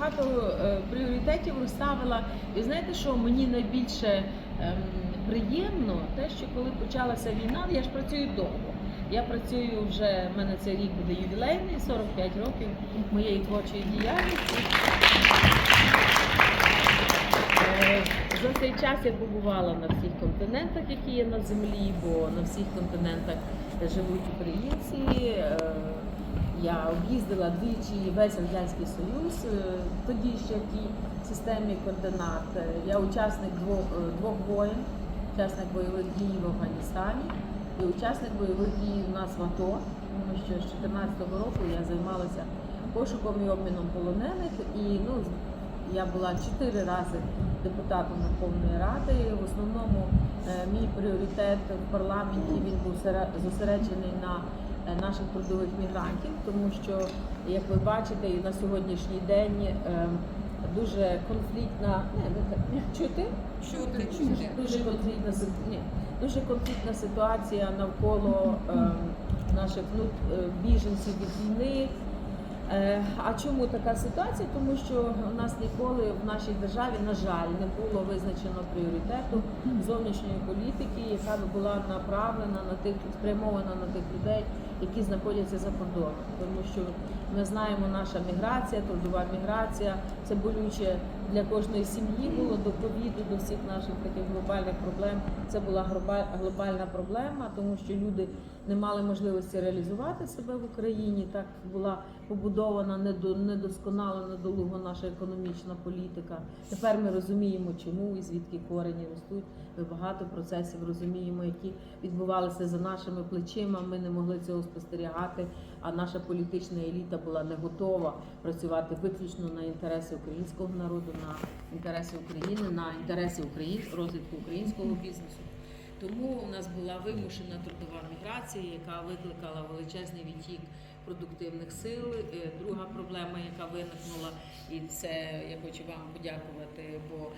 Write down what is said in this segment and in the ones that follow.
багато е, пріоритетів розставила. І знаєте, що мені найбільше ем, приємно, те, що коли почалася війна, я ж працюю довго. Я працюю вже, в мене цей рік буде ювілейний, 45 років моєї творчої діяльності. Е, За цей час я побувала на всіх континентах, які є на землі, бо на всіх континентах живуть українці. Я об'їздила двічі весь Радянський Союз, е, тоді ще в тій системі координат. Е, Я учасник двох, е, двох воєн, учасник бойових дій в Афганістані і учасник бойових дій у нас в АТО, тому що з 2014 року я займалася пошуком і обміном полонених. І ну, я була чотири рази депутатом Верховної Ради. В основному мій пріоритет в парламенті він був зосереджений на наших трудових мігрантів, тому що, як ви бачите, і на сьогоднішній день е, дуже конфліктна не, не, не, чути? Чути, чути. Дуже конфліктна ні, дуже конфліктна ситуація навколо е, наших ну, е, біженців від війни. Е, А чому така ситуація? Тому що у нас ніколи в нашій державі, на жаль, не було визначено пріоритету зовнішньої політики, яка би була направлена на тих, спрямована на тих людей, які знаходяться за кордоном. Тому що ми знаємо, наша міграція, трудова міграція це болюче для кожної сім'ї було до ковіду, до всіх наших таких глобальних проблем. Це була глобальна проблема, тому що люди не мали можливості реалізувати себе в Україні. Так була побудована недо- недосконала, недолуго наша економічна політика. Тепер ми розуміємо, чому і звідки корені ростуть. Ми багато процесів розуміємо, які відбувалися за нашими плечима. Ми не могли цього спостерігати. А наша політична еліта була не готова працювати виключно на інтереси українського народу, на інтереси України, на інтереси України, розвитку українського бізнесу. Тому у нас була вимушена трудова міграція, яка викликала величезний відтік продуктивних сил. Е, Друга проблема, яка виникнула, і це я хочу вам подякувати, бо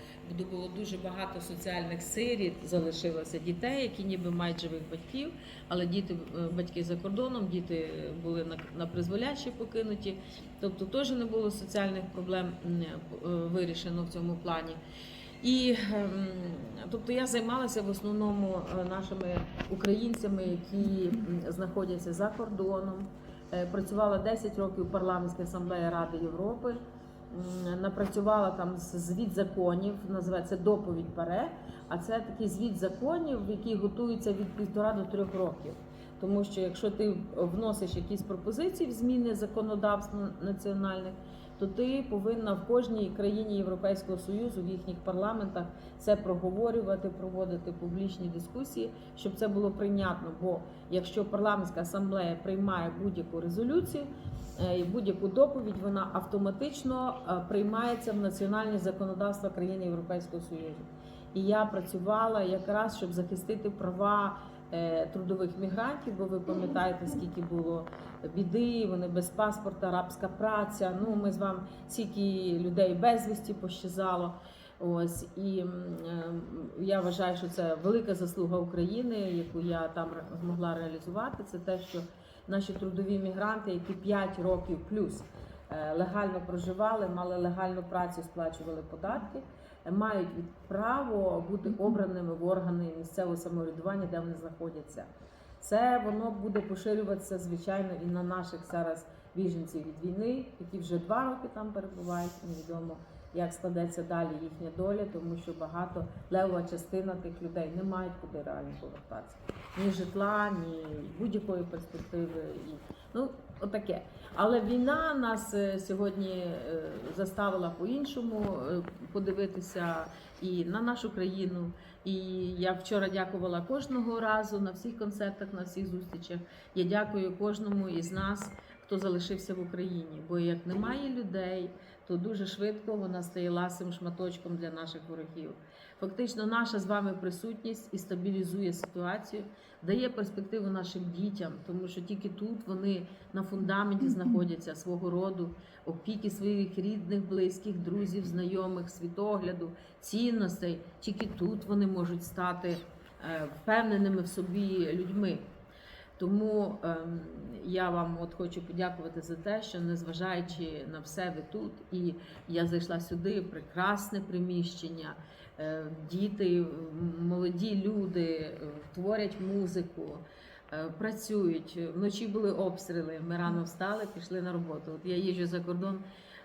було дуже багато соціальних сиріт, залишилося дітей, які ніби мають живих батьків, але діти е, батьки за кордоном, діти були на, на призволяще покинуті. Тобто теж не було соціальних проблем е, вирішено в цьому плані. І ем, тобто я займалася в основному е, нашими українцями, які знаходяться за кордоном. Е, Працювала 10 років в парламентській асамблеї Ради Європи. Напрацювала там звіт законів, називається доповідь ПАРЕ. А це такий звіт законів, який готується від півтора до трьох років. Тому що якщо ти вносиш якісь пропозиції в зміни законодавства національних, то ти повинна в кожній країні Європейського Союзу в їхніх парламентах це проговорювати, проводити публічні дискусії, щоб це було прийнятно. Бо якщо парламентська асамблея приймає будь-яку резолюцію е, будь-яку доповідь, вона автоматично е, приймається в національне законодавство країни Європейського Союзу. І я працювала якраз, щоб захистити права трудових мігрантів, бо ви пам'ятаєте, скільки було біди, вони без паспорта, рабська праця. Ну, ми з вами скільки людей безвісті пощазало. Ось і е, я вважаю, що це велика заслуга України, яку я там змогла реалізувати. Це те, що наші трудові мігранти, які 5 років плюс е, легально проживали, мали легальну працю, сплачували податки, е, мають право бути обраними в органи місцевого самоврядування, де вони знаходяться. Це воно буде поширюватися, звичайно, і на наших зараз біженців від війни, які вже два роки там перебувають. Невідомо, як складеться далі їхня доля, тому що багато левова частина тих людей не мають куди реально повертатися. Ні житла, ні будь-якої перспективи. І, ну, отаке. Але війна нас е, сьогодні е, заставила по-іншому е, подивитися і на нашу країну. І я вчора дякувала кожного разу на всіх концертах, на всіх зустрічах. Я дякую кожному із нас, хто залишився в Україні. Бо як немає людей, то дуже швидко вона стає ласим шматочком для наших ворогів. Фактично, наша з вами присутність і стабілізує ситуацію, дає перспективу нашим дітям, тому що тільки тут вони на фундаменті знаходяться свого роду, опіки своїх рідних, близьких, друзів, знайомих, світогляду, цінностей. Тільки тут вони можуть стати е, впевненими в собі людьми. Тому ем, я вам от хочу подякувати за те, що незважаючи на все, ви тут. І я зайшла сюди, прекрасне приміщення. Е, Діти, молоді люди е, творять музику, е, працюють. Вночі були обстріли. Ми рано встали, пішли на роботу. От я їжджу за кордон.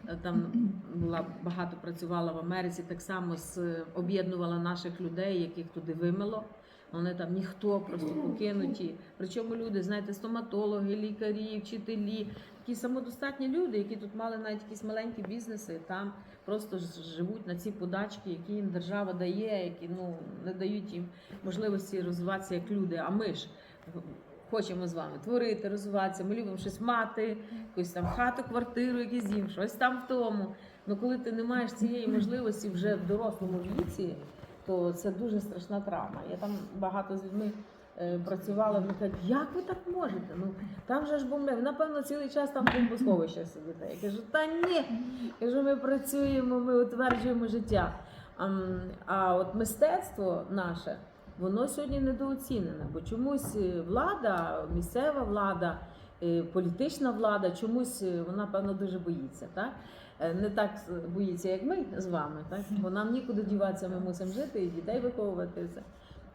е, Там була багато працювала в Америці, так само з об'єднувала наших людей, яких туди вимило. Вони там ніхто просто покинуті. Причому люди, знаєте, стоматологи, лікарі, вчителі, такі самодостатні люди, які тут мали навіть якісь маленькі бізнеси, там просто живуть на ці подачки, які їм держава дає, які ну не дають їм можливості розвиватися як люди. А ми ж хочемо з вами творити, розвиватися. Ми любимо щось мати, якусь там хату, квартиру, якийсь дім, щось там в тому. Ну коли ти не маєш цієї можливості вже в дорослому віці то це дуже страшна травма. Я там багато з людьми е, працювала, вони кажуть, як ви так можете? Ну там же ж бомби, напевно, цілий час там в бомбосховищах сидите. Я кажу, та ні. Кажу, ми працюємо, ми утверджуємо життя. А, а от мистецтво наше, воно сьогодні недооцінене, бо чомусь е, влада, місцева влада. е, Політична влада чомусь вона певно дуже боїться, так не так боїться, як ми з вами, так бо нам нікуди діватися, ми мусимо жити і дітей виховувати. Все.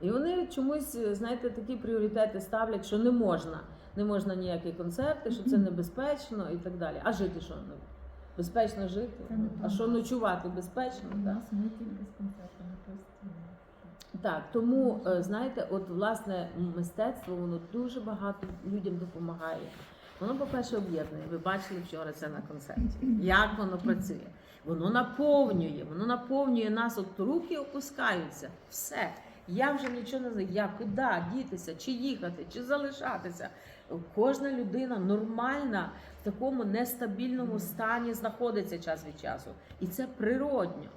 І вони чомусь, знаєте, такі пріоритети ставлять, що не можна. Не можна ніякі концерти, що це небезпечно і так далі. А жити що? Ну, Безпечно жити. А що ночувати безпечно? У нас ми тільки з концертами постійно. Так, тому е, знаєте, от власне мистецтво воно дуже багато людям допомагає. Воно, по-перше, об'єднує. Ви бачили вчора це на концерті. Як воно працює? Воно наповнює, воно наповнює нас, от руки опускаються. Все. Я вже нічого не знаю. Я куди дітися, чи їхати, чи залишатися. Кожна людина нормальна в такому нестабільному стані знаходиться час від часу. І це природньо.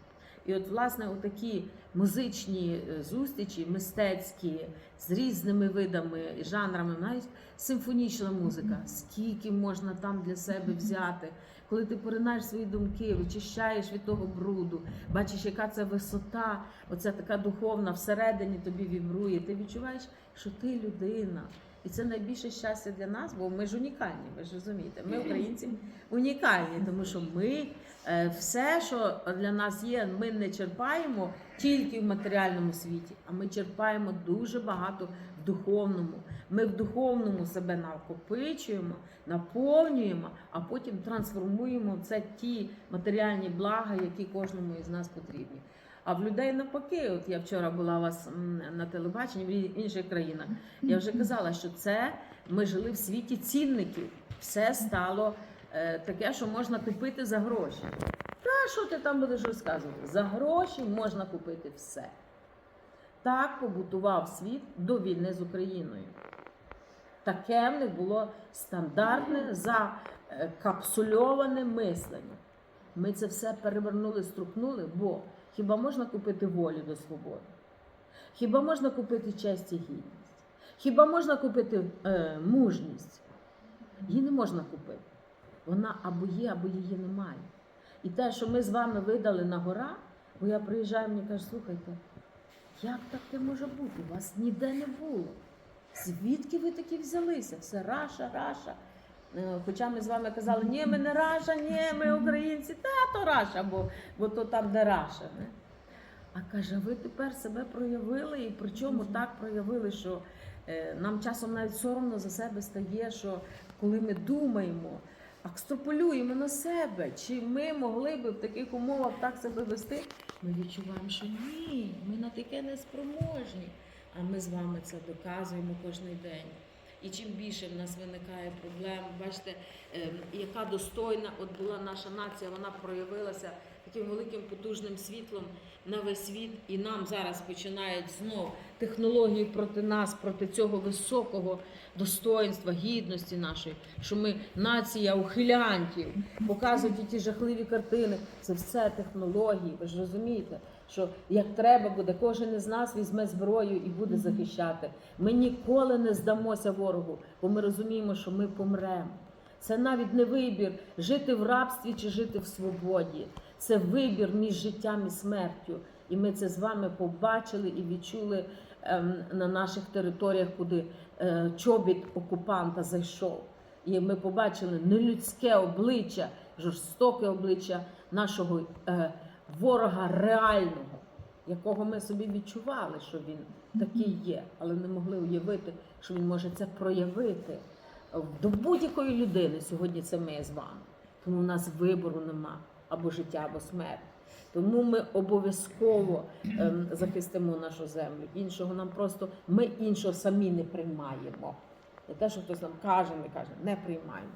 І от, власне, такі музичні е, зустрічі, мистецькі, з різними видами і жанрами, навіть симфонічна музика. Скільки можна там для себе взяти, коли ти поринаєш свої думки, вичищаєш від того бруду, бачиш, яка це висота, оця така духовна всередині тобі вібрує. Ти відчуваєш, що ти людина. І це найбільше щастя для нас, бо ми ж унікальні, ви ж розумієте. Ми, українці, унікальні, тому що ми е, все, що для нас є, ми не черпаємо тільки в матеріальному світі, а ми черпаємо дуже багато в духовному. Ми в духовному себе накопичуємо, наповнюємо, а потім трансформуємо це ті матеріальні блага, які кожному із нас потрібні. А в людей навпаки, от я вчора була у вас на телебаченні в інших країнах. Я вже казала, що це ми жили в світі цінників. Все стало е, таке, що можна купити за гроші. Та що ти там будеш розказувати? За гроші можна купити все. Так побутував світ до війни з Україною. Таке в них було стандартне закапсульоване мислення. Ми це все перевернули, струхнули, бо хіба можна купити волю до свободи? Хіба можна купити честь і гідність? Хіба можна купити е, мужність? Її не можна купити. Вона або є, або її немає. І те, що ми з вами видали на гора, бо я приїжджаю, мені кажуть, слухайте, як таке може бути? У вас ніде не було. Звідки ви такі взялися? Все раша, раша. Е, Хоча ми з вами казали, ні, ми не раша, ні, ми українці, та то раша, бо, бо то там, де раша. Не? А каже, ви тепер себе проявили, і причому так проявили, що е, нам часом навіть соромно за себе стає, що коли ми думаємо, екстраполюємо на себе, чи ми могли би в таких умовах так себе вести, ми відчуваємо, що ні, ми на таке не спроможні. А ми з вами це доказуємо кожен день. І чим більше в нас виникає проблем, бачите, е, яка достойна от була наша нація, вона проявилася таким великим потужним світлом на весь світ, і нам зараз починають знов технології проти нас, проти цього високого достоинства, гідності нашої, що ми нація ухилянтів, показують ті жахливі картини. Це все технології. Ви ж розумієте, що як треба буде, кожен із нас візьме зброю і буде захищати. Ми ніколи не здамося ворогу, бо ми розуміємо, що ми помремо. Це навіть не вибір жити в рабстві чи жити в свободі. Це вибір між життям і смертю. І ми це з вами побачили і відчули ем, на наших територіях, куди е, чобіт окупанта зайшов. І ми побачили нелюдське обличчя, жорстоке обличчя нашого е, ворога реального, якого ми собі відчували, що він такий є, але не могли уявити, що він може це проявити до будь-якої людини. Сьогодні це ми з вами. Тому в нас вибору нема або життя, або смерть. Тому ми обов'язково ем, захистимо нашу землю. Іншого нам просто ми іншого самі не приймаємо. Не те, що хтось нам каже, не каже, не приймаємо.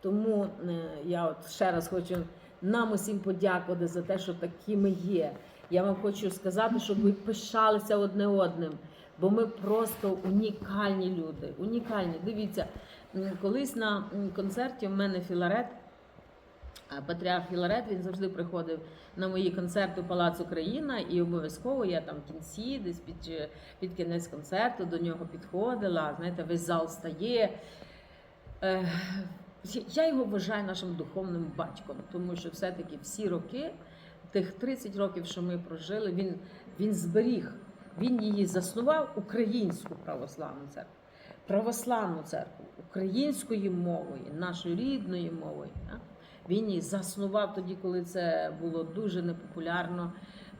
Тому е, я от ще раз хочу нам усім подякувати за те, що такі ми є. Я вам хочу сказати, щоб ви пишалися одне одним, бо ми просто унікальні люди. Унікальні. Дивіться, колись на концерті в мене Філарет. Патріарх Філарет він завжди приходив на мої концерти Палац Україна, і обов'язково я там в кінці, десь під, під кінець концерту до нього підходила. Знаєте, весь зал стає. Я його вважаю нашим духовним батьком, тому що все-таки всі роки, тих 30 років, що ми прожили, він, він зберіг, він її заснував українську православну церкву. Православну церкву українською мовою, нашою рідною мовою. Він її заснував тоді, коли це було дуже непопулярно,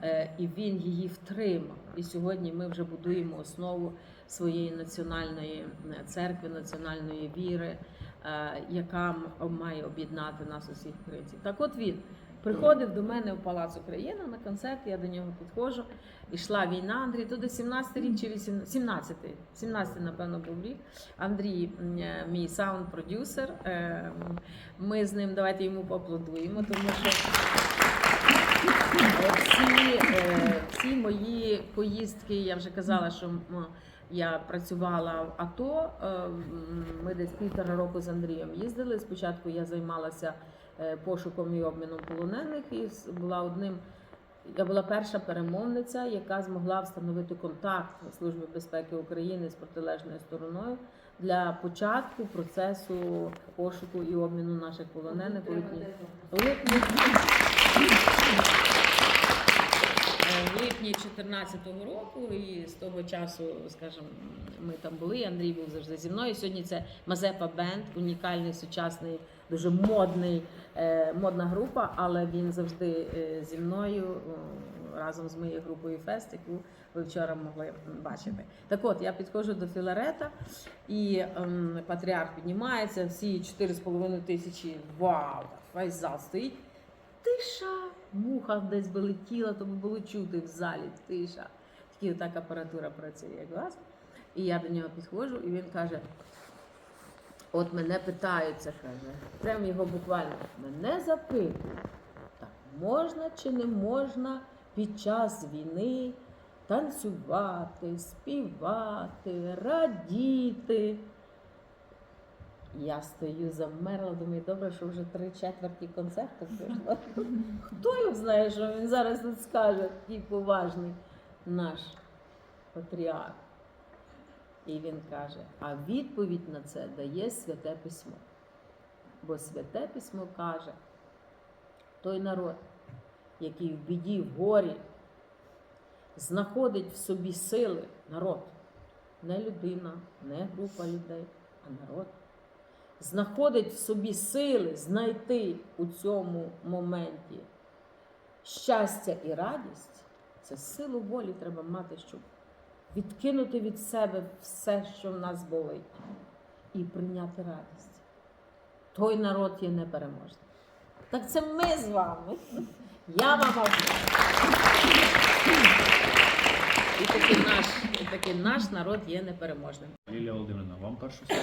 е, і він її втримав. І сьогодні ми вже будуємо основу своєї національної е, церкви, національної віри, яка має об'єднати нас усіх українців. Так от він приходив до мене в Палац Україна на концерт, я до нього підходжу. Ішла війна, Андрій, то десь 17 рік чи 18, 17, 17, напевно, був рік. Андрій, е, мій саунд-продюсер. е, Ми з ним давайте йому поаплодуємо, тому що е, всі, е, всі мої поїздки, я вже казала, що я працювала в АТО. е, Ми десь півтора року з Андрієм їздили. Спочатку я займалася е, пошуком і обміном полонених і була одним. Я була перша перемовниця, яка змогла встановити контакт Служби безпеки України з протилежною стороною для початку процесу пошуку і обміну наших полонених у липні. В липні 2014 року, і з того часу, скажімо, ми там були. Андрій був завжди зі мною. Сьогодні це Мазепа Бенд, унікальний сучасний, дуже модний, е, модна група, але він завжди е, зі мною е, разом з моєю групою Фест, яку ви вчора могли бачити. Так от я підходжу до Філарета, і ем, патріарх піднімається, всі 4,5 тисячі. Вау! Весь зал стоїть. Тиша, муха десь би летіла, то було чути в залі. Тиша. Тільки так апаратура працює, як вас. І я до нього підходжу, і він каже: от мене питаються, каже, прям його буквально мене запитують, так можна чи не можна під час війни танцювати, співати, радіти. Я стою замерла, думаю, добре, що вже три четверті концерту пройшло. Хто його знає, що він зараз тут скаже, такий поважний наш патріарх. І він каже: а відповідь на це дає святе письмо. Бо святе письмо каже, той народ, який в біді, в горі, знаходить в собі сили народ, не людина, не група людей, а народ знаходить в собі сили знайти у цьому моменті щастя і радість, це силу волі треба мати, щоб відкинути від себе все, що в нас болить, і прийняти радість. Той народ є непереможний. Так це ми з вами. Я вам. І таки наш, і таки наш народ є непереможним. Лілія Володимирівна, вам перше слово.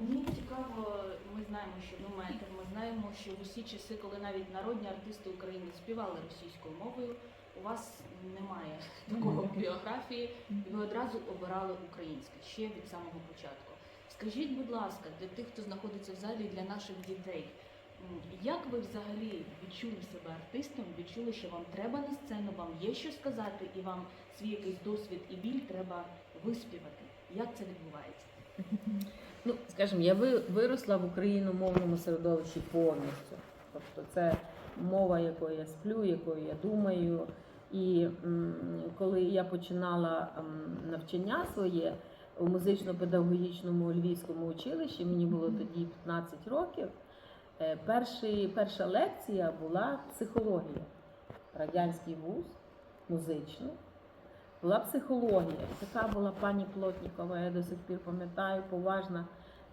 Мені цікаво, ми знаємо, що ну метр, ми знаємо, що в усі часи, коли навіть народні артисти України співали російською мовою, у вас немає такого біографії, і ви одразу обирали українське ще від самого початку. Скажіть, будь ласка, для тих, хто знаходиться в залі, для наших дітей, як ви взагалі відчули себе артистом, відчули, що вам треба на сцену, вам є що сказати, і вам свій якийсь досвід і біль треба виспівати? Як це відбувається? Ну, скажімо, я ви- виросла в україномовному середовищі повністю. Тобто це мова, якою я сплю, якою я думаю. І коли я починала навчання своє у музично-педагогічному Львівському училищі, мені було тоді 15 років. Е, Перший, перша лекція була психологія. Радянський вуз, музичний. Була психологія. Така була пані Плотнікова, я до сих пір пам'ятаю, поважна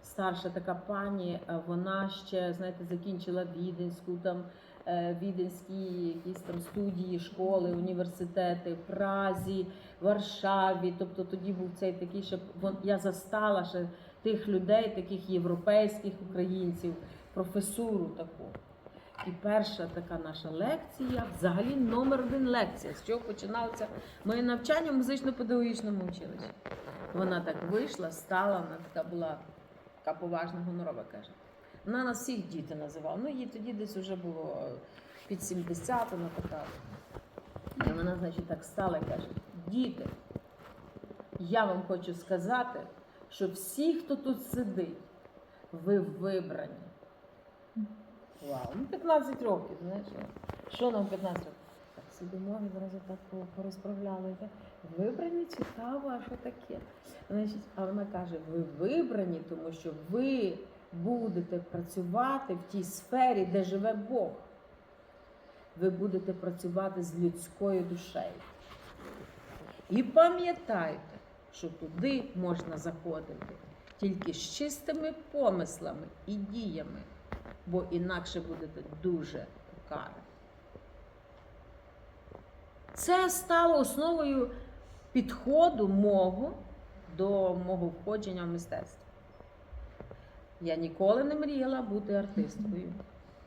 старша така пані. е, Вона ще, знаєте, закінчила Віденську, там е, віденські якісь там студії, школи, університети, Празі, Варшаві. Тобто тоді був цей такий, вон- я застала ще тих людей, таких європейських українців, професуру таку. І перша така наша лекція, взагалі номер один лекція, з чого починалося моє навчання в музично-педагогічному училищі. Вона так вийшла, стала, вона така була така поважна, гонорова, каже. Вона нас всіх діти називала. Ну, їй тоді десь вже було під 70, вона така. І вона, значить, так стала і каже: діти, я вам хочу сказати, що всі, хто тут сидить, ви вибрані. Вау, ну 15 років, знаєш. Що нам 15 років? Так сидимо, відразу так порозправляли. Вибрані цікаво, а що таке? Значить, а вона каже: ви вибрані, тому що ви будете працювати в тій сфері, де живе Бог. Ви будете працювати з людською душею. І пам'ятайте, що туди можна заходити тільки з чистими помислами і діями, бо інакше будете дуже покарані. Це стало основою підходу мого до мого входження в мистецтво. Я ніколи не мріяла бути артисткою.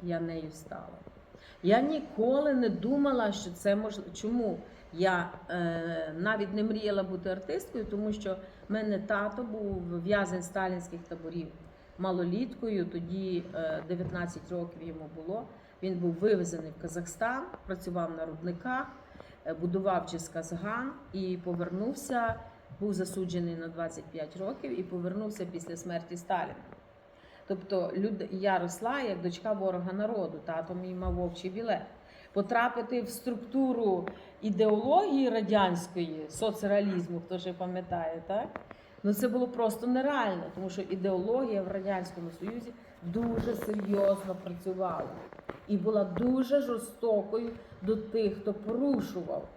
Я нею стала. Я ніколи не думала, що це можливо. Чому? Я е, навіть не мріяла бути артисткою, тому що в мене тато був в'язень сталінських таборів малоліткою, тоді е, 19 років йому було. Він був вивезений в Казахстан, працював на рудниках, е, будував Джисказган і повернувся, був засуджений на 25 років і повернувся після смерті Сталіна. Тобто люд... я росла як дочка ворога народу, тато мій мав вовчий білет. Потрапити в структуру ідеології радянської, соцреалізму, хто ще пам'ятає, так? Ну це було просто нереально, тому що ідеологія в Радянському Союзі дуже серйозно працювала і була дуже жорстокою до тих, хто порушував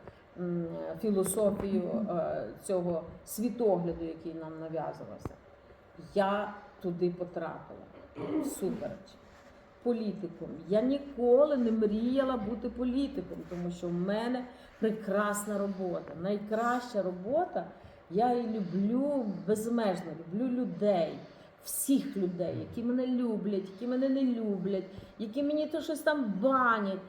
філософію е, цього світогляду, який нам нав'язувався. Я туди потрапила. Супереч. Політиком. Я ніколи не мріяла бути політиком, тому що в мене прекрасна робота. Найкраща робота. Я люблю безмежно, люблю людей, всіх людей, які мене люблять, які мене не люблять, які мені то щось там банять.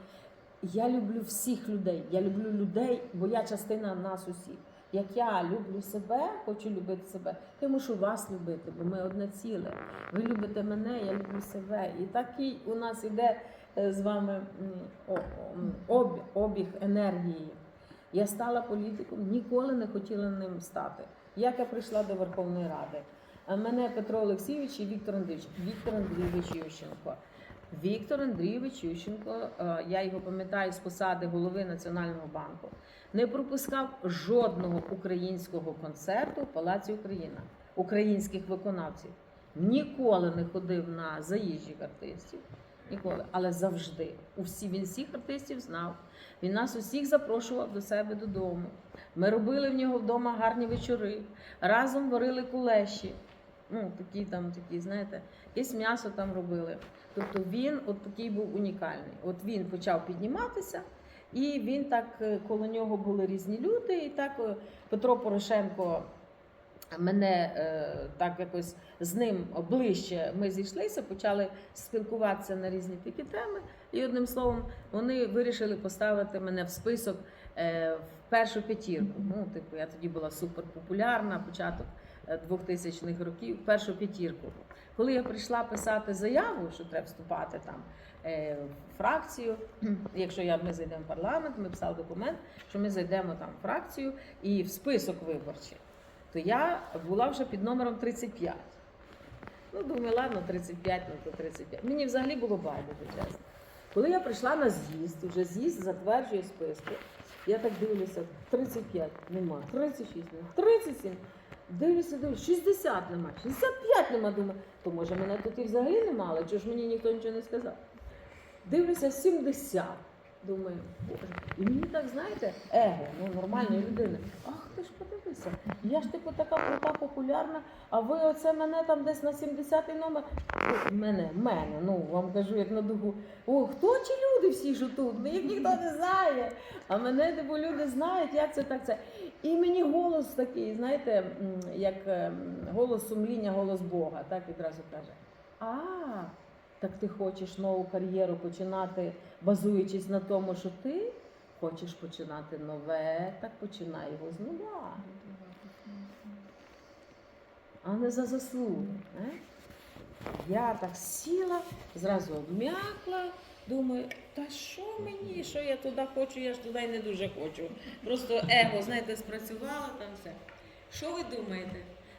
Я люблю всіх людей. Я люблю людей, бо я частина нас усіх. Як я люблю себе, хочу любити себе, я мушу вас любити, бо ми одне ціле. Ви любите мене, я люблю себе. І такий у нас іде е, з вами обіг енергії. Я стала політиком, ніколи не хотіла ним стати. Як я прийшла до Верховної Ради? Мене Петро Олексійович і Віктор Андрійович. Віктор Андрійович Ющенко. Віктор Андрійович Ющенко, е, я його пам'ятаю з посади голови Національного банку, не пропускав жодного українського концерту в Палаці Україна, українських виконавців. Ніколи не ходив на заїжджих артистів. Ніколи, але завжди. Усі він всіх артистів знав. Він нас усіх запрошував до себе додому. Ми робили в нього вдома гарні вечори, разом варили кулеші. Ну, такі там, такі, знаєте, якесь м'ясо там робили. Тобто він от такий був унікальний. От він почав підніматися, і він так е, коло нього були різні люди. І так е, Петро Порошенко мене е, так якось з ним ближче ми зійшлися, почали спілкуватися на різні такі теми. І одним словом, вони вирішили поставити мене в список е, в першу п'ятірку. Ну, типу, я тоді була суперпопулярна, початок е, 2000-х років, в першу п'ятірку. Коли я прийшла писати заяву, що треба вступати там е, в фракцію, якщо я, ми зайдемо в парламент, ми писали документ, що ми зайдемо там в фракцію і в список виборчий, то я була вже під номером 35. Ну, думаю, ладно, 35, ну то 35. Мені взагалі було байдуже, чесно. Коли я прийшла на з'їзд, вже з'їзд затверджує списки, Я так дивлюся, 35 нема, 36 нема, 37. Дивлюся, дивлюся, 60 нема, 65 нема. Думаю, то може мене тут і взагалі немало, чого ж мені ніхто нічого не сказав. Дивлюся, 70. Думаю, боже. І мені так, знаєте, его, ну нормальної людини. Ах, ти ж подивися, я ж типу така крута, популярна, а ви оце мене там десь на 70-й номер. Мене, мене, ну вам кажу, як на дугу. О, хто ті люди всі що тут? Ну, Їх ніхто не знає. А мене типу люди знають, як це так це. І мені голос такий, знаєте, як ем, голос сумління, голос Бога, так відразу каже. А, так ти хочеш нову кар'єру починати, базуючись на тому, що ти хочеш починати нове, так починай його з нуля, а не за заслуги. Не? Я так сіла, зразу обм'якла, думаю, та що мені, що я туди хочу, я ж туди не дуже хочу. Просто его, знаєте, спрацювало там все. Що ви думаєте?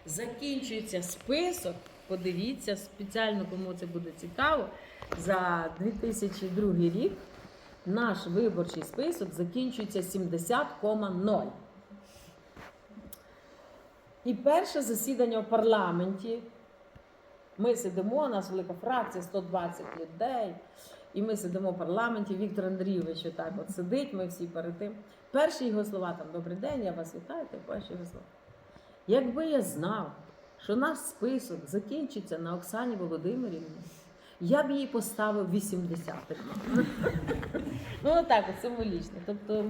Закінчується список, подивіться спеціально, кому це буде цікаво. За 2002 рік наш виборчий список закінчується 70,0. І перше засідання в парламенті. Ми сидимо, у нас велика фракція, 120 людей. І ми сидимо в парламенті. Віктор Андрійович отак от сидить, ми всі перед тим. Перші його слова там Добрий день, я вас вітаю, перші його слова. Якби я знав, що наш список закінчиться на Оксані Володимирівні, я б їй поставив 80 Ну, отак, от символічно. Тобто,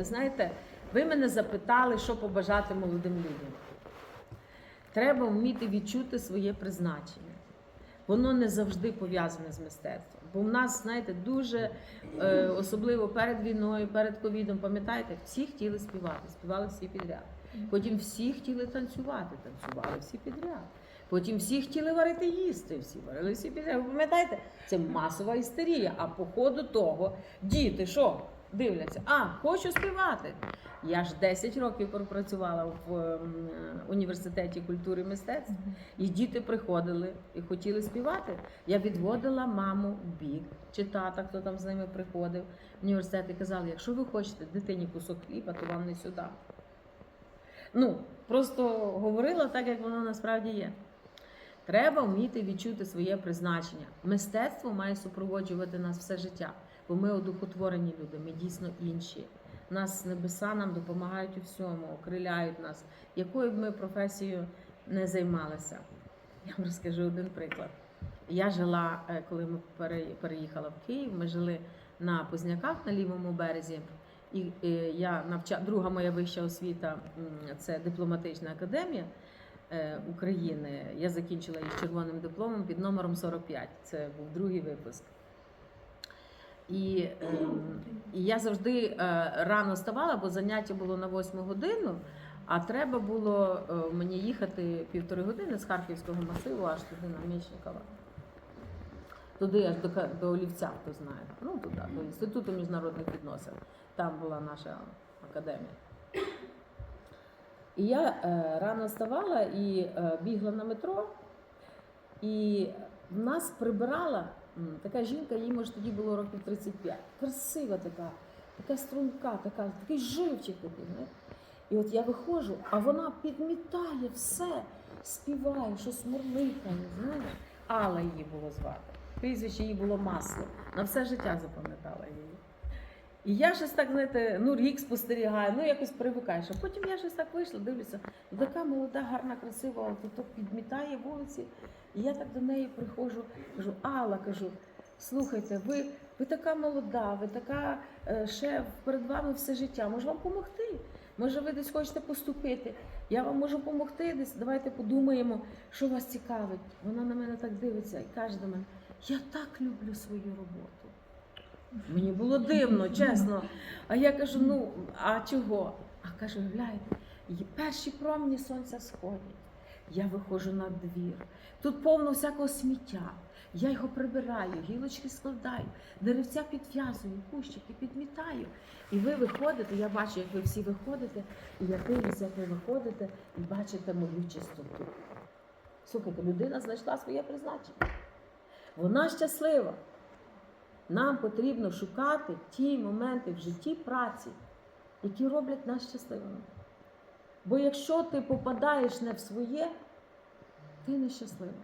знаєте, ви мене запитали, що побажати молодим людям. Треба вміти відчути своє призначення. Воно не завжди пов'язане з мистецтвом. Бо в нас, знаєте, дуже е, особливо перед війною, перед ковідом, пам'ятаєте, всі хотіли співати, співали всі підряд. Потім всі хотіли танцювати, танцювали всі підряд. Потім всі хотіли варити їсти, всі варили всі підряд. Ви пам'ятаєте, це масова істерія. А по ходу того діти що? Дивляться, а, хочу співати. Я ж 10 років пропрацювала в ем, університеті культури і мистецтв, і діти приходили і хотіли співати. Я відводила маму в бік, чи тата, хто там з ними приходив в університет, і казали, якщо ви хочете дитині кусок хліба, то вам не сюди. Ну, просто говорила так, як воно насправді є. Треба вміти відчути своє призначення. Мистецтво має супроводжувати нас все життя, бо ми одухотворені люди, ми дійсно інші. Нас небеса нам допомагають у всьому, окриляють нас, якою б ми професією не займалися. Я вам розкажу один приклад. Я жила, е, коли ми переїхала в Київ, ми жили на Позняках на лівому березі. І е, я навча... друга моя вища освіта це дипломатична академія е, України. Я закінчила її з червоним дипломом під номером 45. Це був другий випуск. І, ем, і я завжди е, рано вставала, бо заняття було на 8 годину, а треба було мені їхати півтори години з Харківського масиву аж туди на Мічникова. Туди аж до, до Олівця, хто знає. Ну, туди, до Інституту міжнародних відносин. Там була наша академія. І я е, рано вставала і е, бігла на метро, і нас прибирала така жінка, їй може тоді було років 35. Красива така, така струнка, така, такий живчик такий. знаєте. І от я виходжу, а вона підмітає все, співає, щось мурликає, знаєте. Алла її було звати. Прізвище її було масло. На все життя запам'ятала її. І я щось так, знаєте, ну рік спостерігаю, ну якось привикаєш. А потім я щось так вийшла, дивлюся, така молода, гарна, красива, от тут підмітає вулиці. І я так до неї приходжу, кажу, Алла, кажу, слухайте, ви, ви така молода, ви така ще перед вами все життя. Може вам допомогти? Може, ви десь хочете поступити? Я вам можу допомогти десь. Давайте подумаємо, що вас цікавить. Вона на мене так дивиться і каже до мене: я так люблю свою роботу. Мені було дивно, чесно. А я кажу: ну, а чого? А каже, гляньте, перші промені сонця сходять. Я виходжу на двір. Тут повно всякого сміття. Я його прибираю, гілочки складаю, деревця підв'язую, кущики підмітаю. І ви виходите, я бачу, як ви всі виходите, і я дивлюся, як ви виходите і бачите мою чистоту. Слухайте, людина знайшла своє призначення. Вона щаслива. Нам потрібно шукати ті моменти в житті праці, які роблять нас щасливими. Бо якщо ти попадаєш не в своє, ти нещасливий.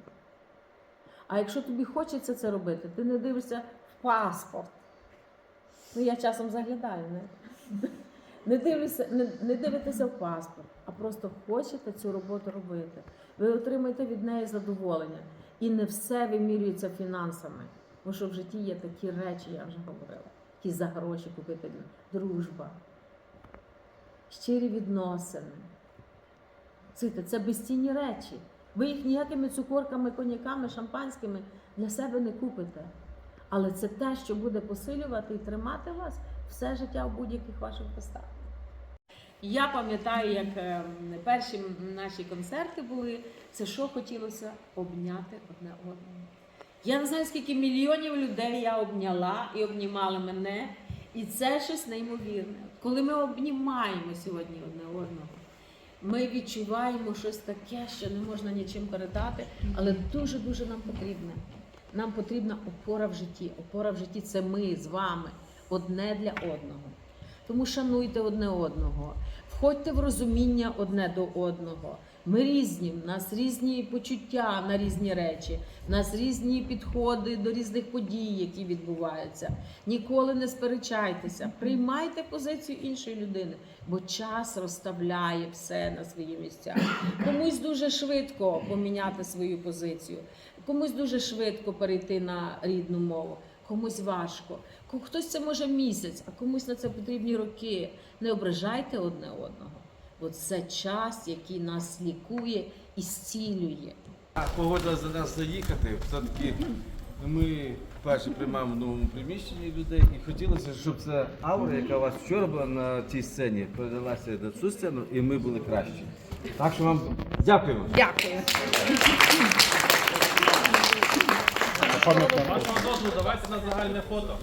А якщо тобі хочеться це робити, ти не дивишся в паспорт. Ну, я часом заглядаю, не? Не, дивлюся, не, не дивитеся в паспорт, а просто хочете цю роботу робити. Ви отримаєте від неї задоволення. І не все вимірюється фінансами. Бо що в житті є такі речі, я вже говорила, які за гроші купити дружба, щирі відносини. Ците, це безцінні речі. Ви їх ніякими цукорками, коньяками, шампанськими для себе не купите. Але це те, що буде посилювати і тримати вас все життя в будь-яких ваших постах. Я пам'ятаю, як е, перші наші концерти були, це що хотілося обняти одне одного. Я не знаю, скільки мільйонів людей я обняла і обнімали мене. І це щось неймовірне. Коли ми обнімаємо сьогодні одне одного, ми відчуваємо щось таке, що не можна нічим передати, але дуже-дуже нам потрібне. Нам потрібна опора в житті. Опора в житті це ми з вами, одне для одного. Тому шануйте одне одного, входьте в розуміння одне до одного. Ми різні, в нас різні почуття на різні речі, в нас різні підходи до різних подій, які відбуваються. Ніколи не сперечайтеся, приймайте позицію іншої людини, бо час розставляє все на свої місця. Комусь дуже швидко поміняти свою позицію, комусь дуже швидко перейти на рідну мову, комусь важко. Хтось це може місяць, а комусь на це потрібні роки. Не ображайте одне одного, бо це час, який нас лікує і зцілює. Погодилась за нас заїхати. Все-таки ми вперше приймаємо в новому приміщенні людей і хотілося, щоб ця аура, яка у вас вчора була на цій сцені, передалася на цю сцену, і ми були кращі. Так що вам дякуємо. Дякую. Вашого дозволу, давайте на загальне фото.